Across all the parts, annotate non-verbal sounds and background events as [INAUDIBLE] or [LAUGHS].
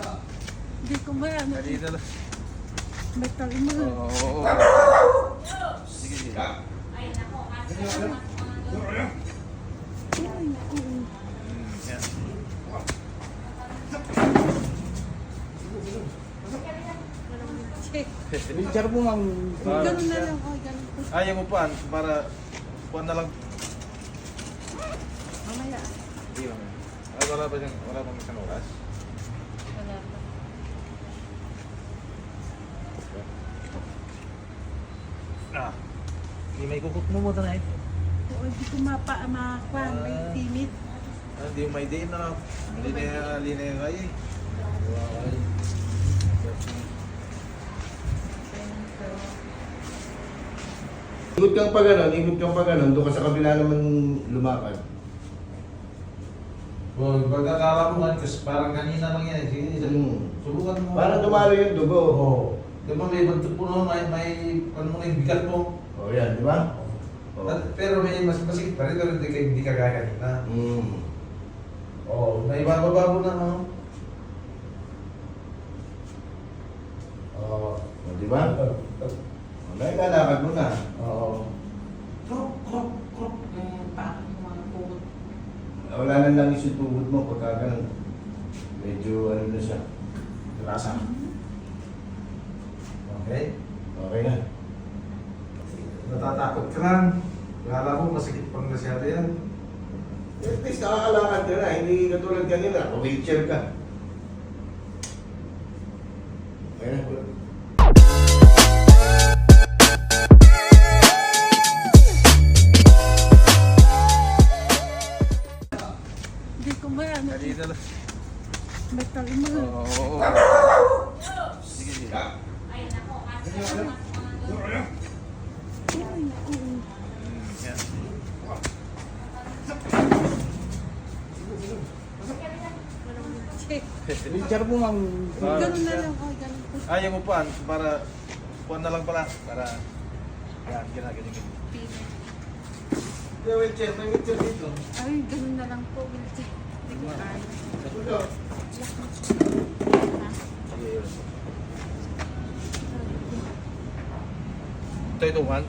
naman. Hindi ko ba ano. Kanina lang. Metal mo. Oo. Sige, sige. Mm, yan. Check. Wheelchair mo ang... Ah, Ganun na lang. Oh, ganun po. Ah, yung upuan, para upuan na lang. Mamaya. Hindi naman. Ah, wala ba siyang, wala bang isang oras? Wala pa. Ah. Hindi may kukot mo mo tonight. Oo, hindi ko mapa, makakuha. May Ah. timid. Ah, hindi mo may day na lang. Hindi na yung lina yung kaya eh. Ikot kang pa ganon, ikot kang pa ganon, doon ka sa kabila naman lumakad. Well, man, kasi parang kanina lang yan. Sige, sige. Hmm. Subukan mo. Parang dumalo yung dugo. Oo. Di ba may bantot po naman, may, may, ano mo na yung bigat mo. O yan, di ba? O. At- Pero may mas masikip pa rin, pero hindi, ka- hindi ka kanina. Mm. Oo, may bababa mo na, ano? Oo. O, di ba? O, nailalakad mo na. Oo. Krok, krok, krok. Yung paa yung mga pugot. Wala na lang tuhod mo pagka ganon. Medyo ano na siya. Lasa. Okay. Okay na. Natatakot ka lang. Akala mo masikip pang masyado yan. At least nakakalakad ka na, hindi katulad kanina, wheelchair ka. Wheelchair mo ang... Ah, Ganun na lang. Oh, ganun po. Ah, yung upuan, para upuan na lang pala. Para yan, ginaganyan. Timid. May wheelchair, may wheelchair dito. Ay, ganun na lang po. Check. Hindi ko kaya. Ito. Sige, yun. Ito ito, one.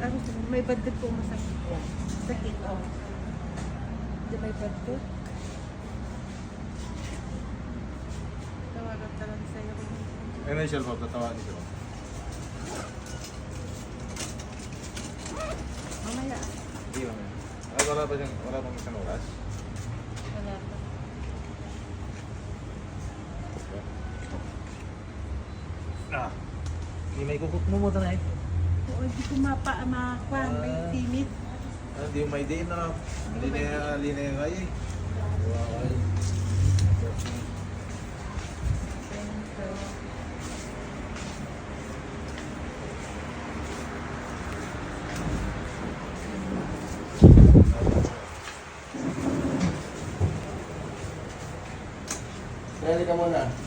Ano, may badod po masakit. Sakit, oh. Di may badod? Tawagan ka lang sa'yo. Ano yung shelf tatawagin ko. Mamaya. Hindi naman. Ah, wala ba siyang, wala bang isang oras? Wala pa. Ah. Hindi may kukot mo mo tonight. Oo, hindi ko mapa, makakuha. May Ah. timid. Ah, hindi mo may day na lang. Hindi na yung kaya eh. Camonar.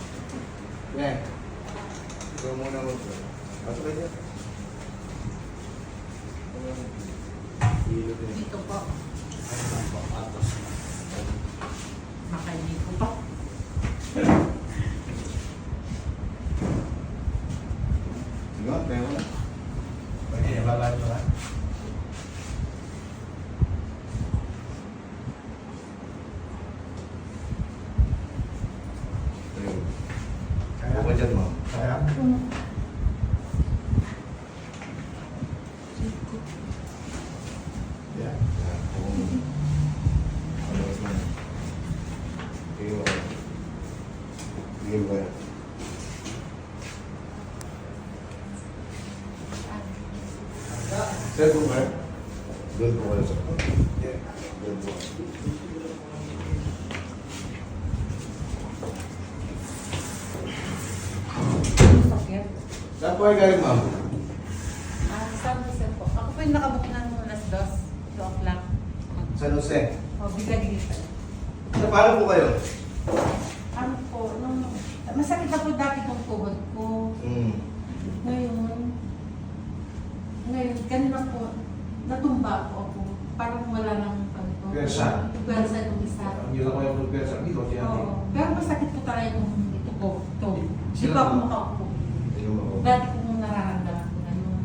Kayo. Doon po kayo sa Yeah. Doon po. Sakit. Saan po kayo galing, ma'am? Ah, San Jose po. Ako po yung nakabook ng alas dos. 2 o'clock. San Jose. O, bigla-dilitan. Sa paano po kayo? Ano po, nung, masakit ako dati kong tuhod ko. Hmm. Ngayon, ngayon, ganun po, natumba po ako. Parang wala nang ano. Pwersa. Pwersa nung isa. Hindi lang ko yung pagpesa dito. Kaya kung ito ko, ito. Di Sino ba ako ba? makaupo? Dati kong nararamdaman ko ngayon.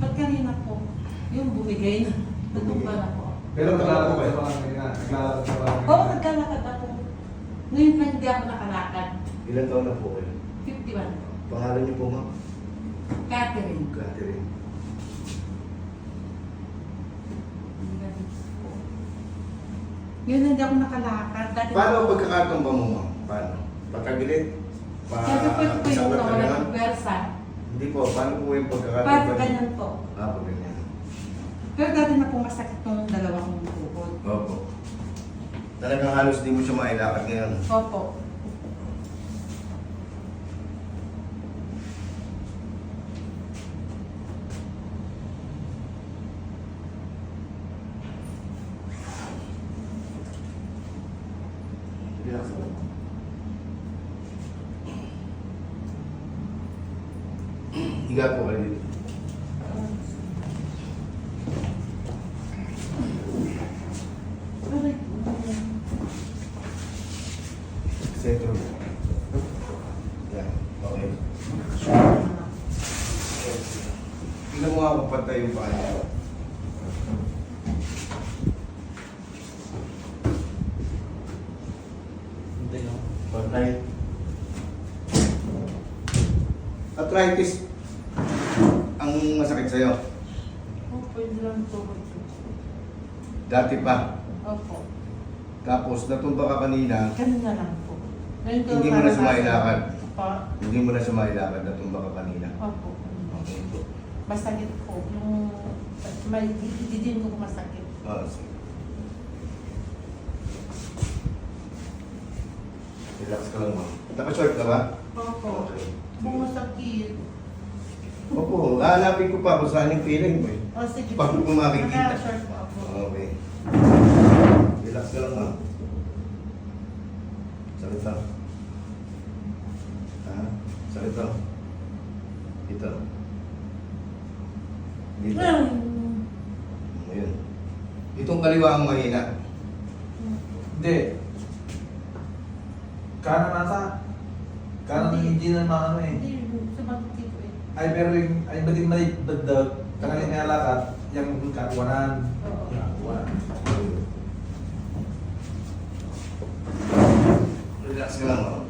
Pag kanina po, yung bumigay na, natumbal ako. Pero naglalakad ko ganyan. Naglalakad ko mga Oo, nagkalakad ako. Ngayon pa hindi ako nakalakad. Ilan taon na po kayo? 51 po. Pangalan niyo po, ma'am? Catherine. Catherine. Yun hindi ako nakalakad. Dati Paano ang pagkakatumba mo, ma'am? Paano? Patagilid? Pa Kasi po ito po yung na nawala lang? ng pwersa. Hindi po, paano po yung pagkakatumba? Parang ganyan po. Ah, pag ganyan. Pero dati na po masakit nung dalawa kong bukod. Opo. Talagang halos di mo siya mailakad ngayon. Opo. Relax lang. Higa po kayo dito. Aray. Sentro. Yan. Okay. Tingnan pantay yung paa niya. Hindi no? Arthritis. Ang masakit sa'yo. Opo, yun lang po. Dati pa. Opo. Tapos natumba ka kanina. Kanina lang po. Ngayon Hindi mo na sumailakad. Pa. Hindi mo na siya mailakad. Natumba ka kanina. Opo. Masakit po. Yung may hindi din ko masakit. Ah, sige. Relax ka lang, ma'am. Naka-short ka ba? Opo. Okay. Kung masakit. Opo, hahanapin ko pa kung saan yung feeling mo eh. O sige. Paano ko makikita? Naka-short po ako. Okay. Relax ka lang, ma'am. Sakit lang. Ha? Sakit lang. Dito. Hmm. Ayun. Itong kaliwa ang mahina. Hindi. Kanan nata. Kanan hindi na maano eh. Hindi, sumagot dito eh. Ay pero yung, ay ba't yung mali dagdag, tangalin nga lakad, yung kakuwanan. Oo. Yung kakuwanan. Relax ka lang, ma'am.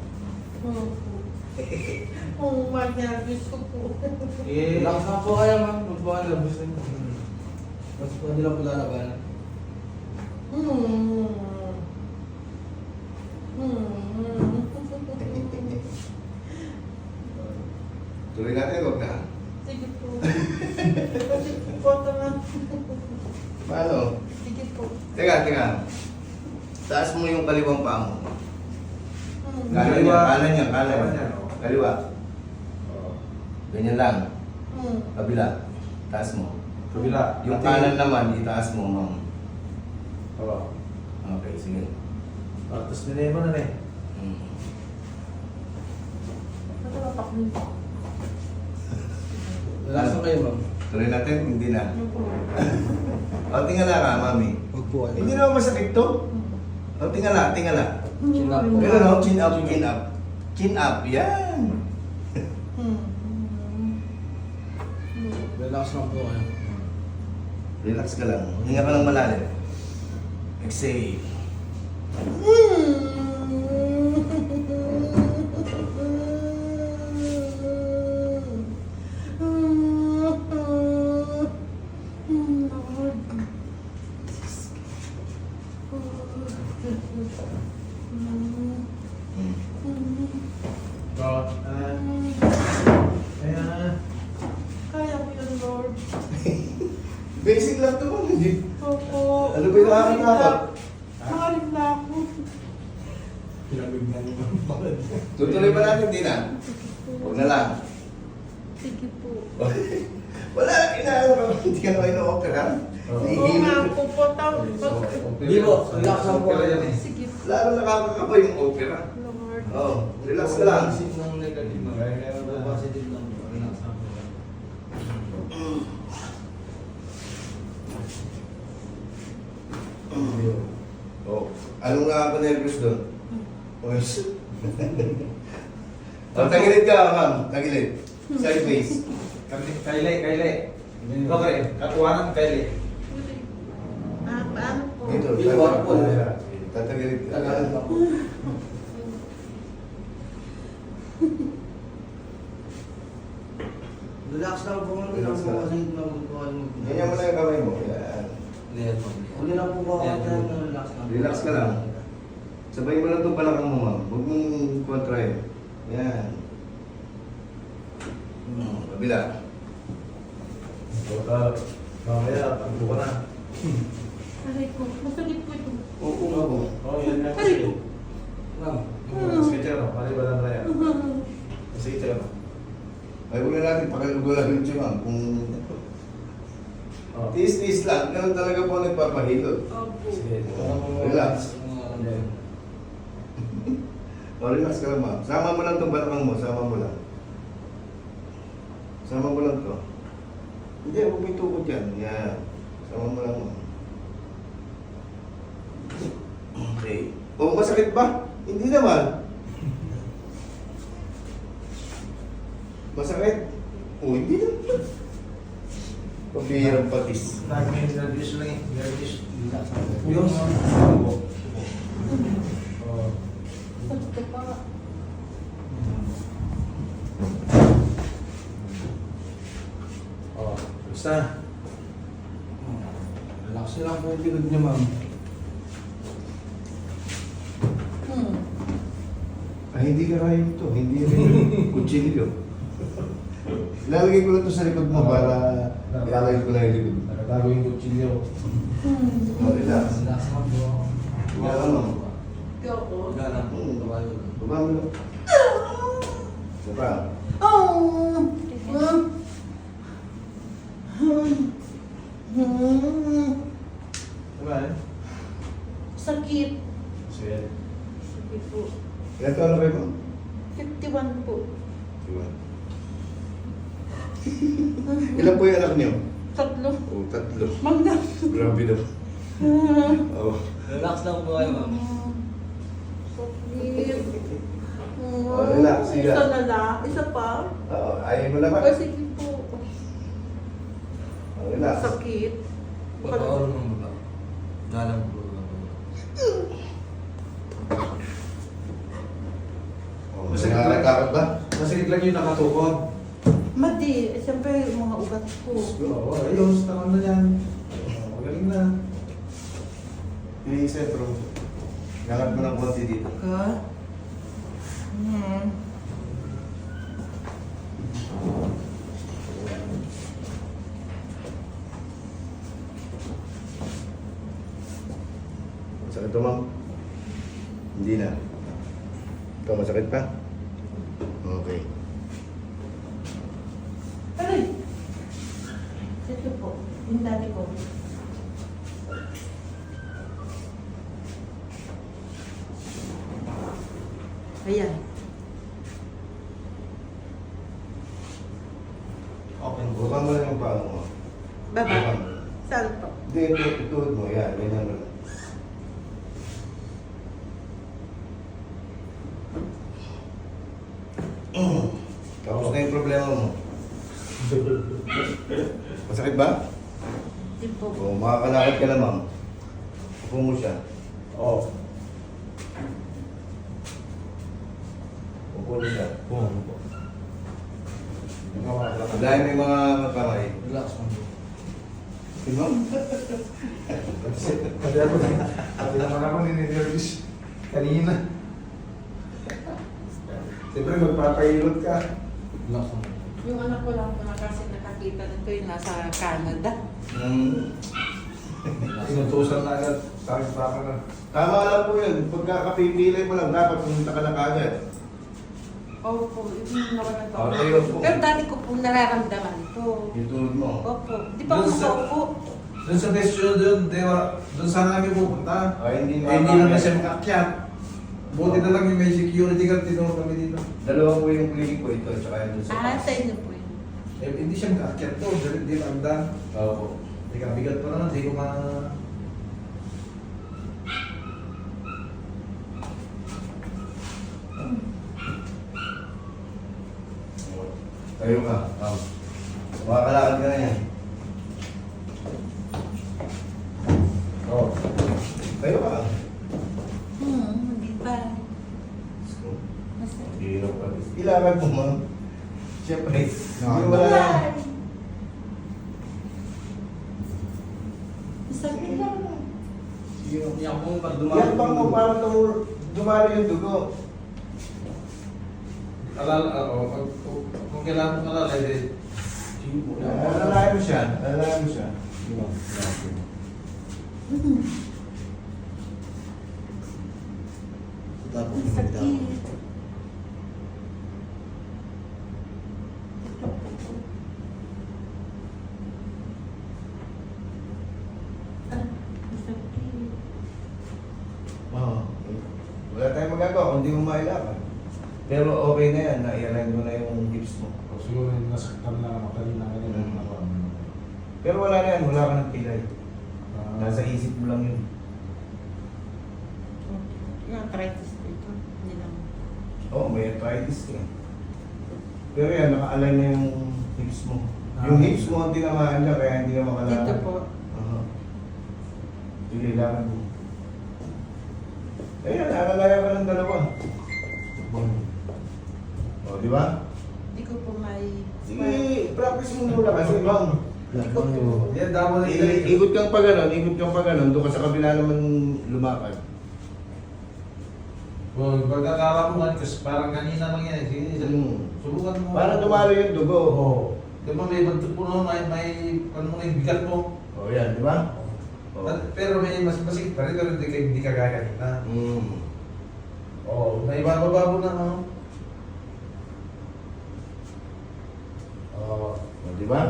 Opo. [LAUGHS] Oh, nervous ko po. Eh, Relax na po kayo ma'am, magbuhan lang gusto niyo. Mas po nila po lalaban. Hmm. Hmm. Tuloy natin, huwag na. Sige po. Sige po, tama. Paano? Sige po. Teka, teka. Taas mo yung kaliwang paa mo. Hmm. Kanan niya, kanan niya, Kanan niya. Niya, oh. Kaliwa. Ganyan lang. Hmm. Kabila. Taas mo. kabila. Yung Ate- kanan naman, itaas mo, ma'am. Oo. Okay, sige. Ah, Tapos nilay mo na na eh. Mm. Natatapak niyo. Relax na kayo ma'am. Tuloy natin, hindi na. Ano po? [LAUGHS] O, tingala ka, mami. Huwag po Hindi naman masakit to. O, tingala, tingala. Chin up. Pero no, chin up, chin up. Chin up, yan. Hmm. Relax lang po kayo. Relax ka lang. Hinga ka lang malalim. Exhale. Mm. Oo. Ah, Kaya, Kaya ko yun, Lord. Basic lang to, ma'am. Hindi. Opo. Ano ba yung nakakatakot? Makalip na ako. Pinabig na niyo. Tutuloy ba natin, di na? Huwag na lang. Sige po. [LAUGHS] Wala, inaano ka. Hindi ka naman ino-opera. Oo. Nga po po. Tawag Hindi po, relax lang po kayo. Sige po. Lalo nakakakaba yung opera. Lord. Oo, relax ka lang. Isip ng negative ma'am. Kaya na. positive lang. Relax lang po kayo. Oh, anong nakaka-nervous doon? Yes. [LAUGHS] Oh, tagilid ka, ma'am. Tagilid. Sideways. Kami- Kaile, kaile. Okay, katuwanan, kaile. Ah, paano po? Dito. Wala po. Tatagilid ka. Tagalog ako. [LAUGHS] Relax lang po. Relax Relax lang. Kasi nagugutuhan mo. Ganyan mo lang yung kamay mo. Yan. Huli lang po ba ako relax lang. Relax ka lang. Sabay mo lang itong balakang mo, ma'am. Huwag mong kontra yun. Yan. Hmm, kabila. Baka mamaya, pagbuka ka na. Aray ko, masakit po ito. Oo, oo. Oh, yan nga Aray ko. Lang. Sige, ano, mali ba lang kaya? Sige, ano. Ay, huwag na natin pakilugulan yung ma'am. Kung Oh. tiis-tiis lang, ganun talaga po nagpapahilot. Opo. Sige. Relax. O, relax ka lang, ma'am. Sama mo lang itong balakang mo. Sama mo lang. Sama mo lang to. Hindi, huwag may tukod yan. Yan. Sama mo lang, ma'am. Okay. O, masakit ba? Hindi naman. Masakit? O, hindi naman. Pabihirang patis. Nervous lang eh. Lang. Yung. Oh. Sakit pa. Oh. Basta. Relax lang po yung likod niya, ma'am. Hmm. Ay, hindi ka kaya ito. Hindi rin [LAUGHS] kutsilyo. Lalagay ko lang ito sa likod mo para lalagay ko lang yung likod. Nagtago yung kutsilyo. Hmm. O, relax. Relax lang po. Wala lang. Ikaw po. Lang po. Tumayo. Baba mo. Baba. Oh! Hmm. Diba? Sakit. Sakit po. Ilan na kayo mo? 51 po. Diba? Ilan po yung anak niyo? Tatlo. O, tatlo. Magda. Grabe daw. Hmm. [LAUGHS] Oh. Relax lang po kayo, ma'am. Sakit. Oh, relax, sige. Isa na lang. Isa pa. Oo, ayaw mo naman. Oh, sige po. Oh, relax. Sakit. Baka- Pagkaon mo ba? Galang po. Oh, Masakit lang. takot ba? Masakit lang yung nakatukod. Madi, eh, siyempre yung mga ugat ko. Oo, ayos. Tama na yan. Oh, Magaling na. Iniisip, bro. Langat mo ng konti dito. Ka? Hmm. Masakit to, ma'am? Hindi na. Ikaw, masakit pa? Okay. Aray! Ito po. Yung dati ko. Ayan. Okay. Baba mo lang yung paa mo. Baba. Baba mo. Saan po? Hindi, ito, ituod mo. Yan, ganyan mo lang. Tapos na yung problema mo. Masakit ba? Di po. O, makakalakad ka na, ma'am. Upo mo siya. Oo. Upo mo siya. Oo. Dahil may mga kamay. Relax. Si ma'am? Kasi, ako, kasi naman ako nininervous kanina. Siyempre magpapahilot ka. Relax po. Yung anak ko lang po na kasi nakakita nito yung nasa Canada. Hmm. [LAUGHS] Sinutusan na agad. Sabi pa ako na. Tama lang po yun. Pagkakapipili mo lang, dapat pumunta ka na kagad. Opo, yung nawalan po. Ah, ayun po. Pero dati ko po nararamdaman to. Yung tulad mo. Opo. Di ba Doon sa- makaupo? Doon sa desyo doon, di ba, doon sana kami pupunta. Ay, Ah, hindi Eh, hindi naman siya makakyat. Buti na lang yung may security guard tinuro kami dito. Dalawa po yung clinic ko ito, tsaka yung doon sa Ah, sa inyo po yun. Eh, hindi siya makakyat to. Hindi, hindi magda. Oo. Hindi ka bigat pa naman. Hindi ko ma... Tayo ka. Oh. Makakalakad ka na yan. Oh. Tayo ka. Hmm, hindi pa. So, Masakit. Hirap pa. Ilakad mo, ma'am. Siyempre, No, hindi wala na. Masakit lang. Ma'am. Yan po pag Yan bang mo parang tumur- dumalo yung dugo? Alala, oo, pag, kung, kung kailangan mo alala, eh, po. Alalayan mo siya. Alalayan mo siya. Sige, ma'am. Hmm, Tapos Masakit. Ah, masakit. Oo. Wala tayong magagawa kung hindi mo mailakad. Pero okay na yan, na-align mo na yung hips mo. O siguro yung nasaktan na ako kanina kanina Mm. ako. Pero wala na yan, wala ka ng pilay. Ah, Nasa isip mo lang yun. Yung arthritis dito. Hindi lang. Oo, oh, may arthritis ka. Pero yan, naka-align na yung hips mo. Ah. Yung hips mo ang tinamaan niya, kaya hindi ka makalakad. Dito po. Aha. Sige, lakad mo. Ayan, alalayan ka ng dalawa. O, di ba? Hindi ko po may... Sige, practice mo muna kasi, ma'am. yan damo na I- ikot kang pa ganon, ikot kang pa ganon, doon ka sa kabila naman lumakad. Oh, nga, kasi parang kanina lang yan. Sige, Hmm. subukan mo. Para dumalo yung dugo. Oo. Di ba may po no, may, may, ano mo yung bigat mo. O yan, di ba? O. At- Pero may mas masikip pa rin, pero hindi ka, hindi ka gaya kanina. Mm. Oo, may bababa mo na, ano? O, o, di ba?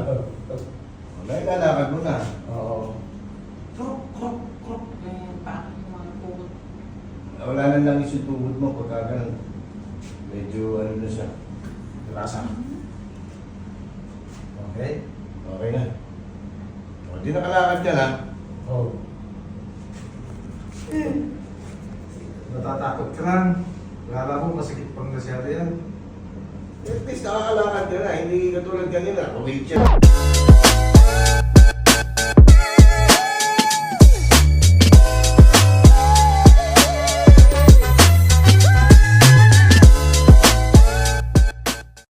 O, nailalakad mo na. Oo. Krok, krok, krok. Yung paa, yung mga. Wala na lang yung tuhod mo pagka ganun. Medyo ano na siya. Lasa. Okay? Okay na. O, di nakalakad ka na.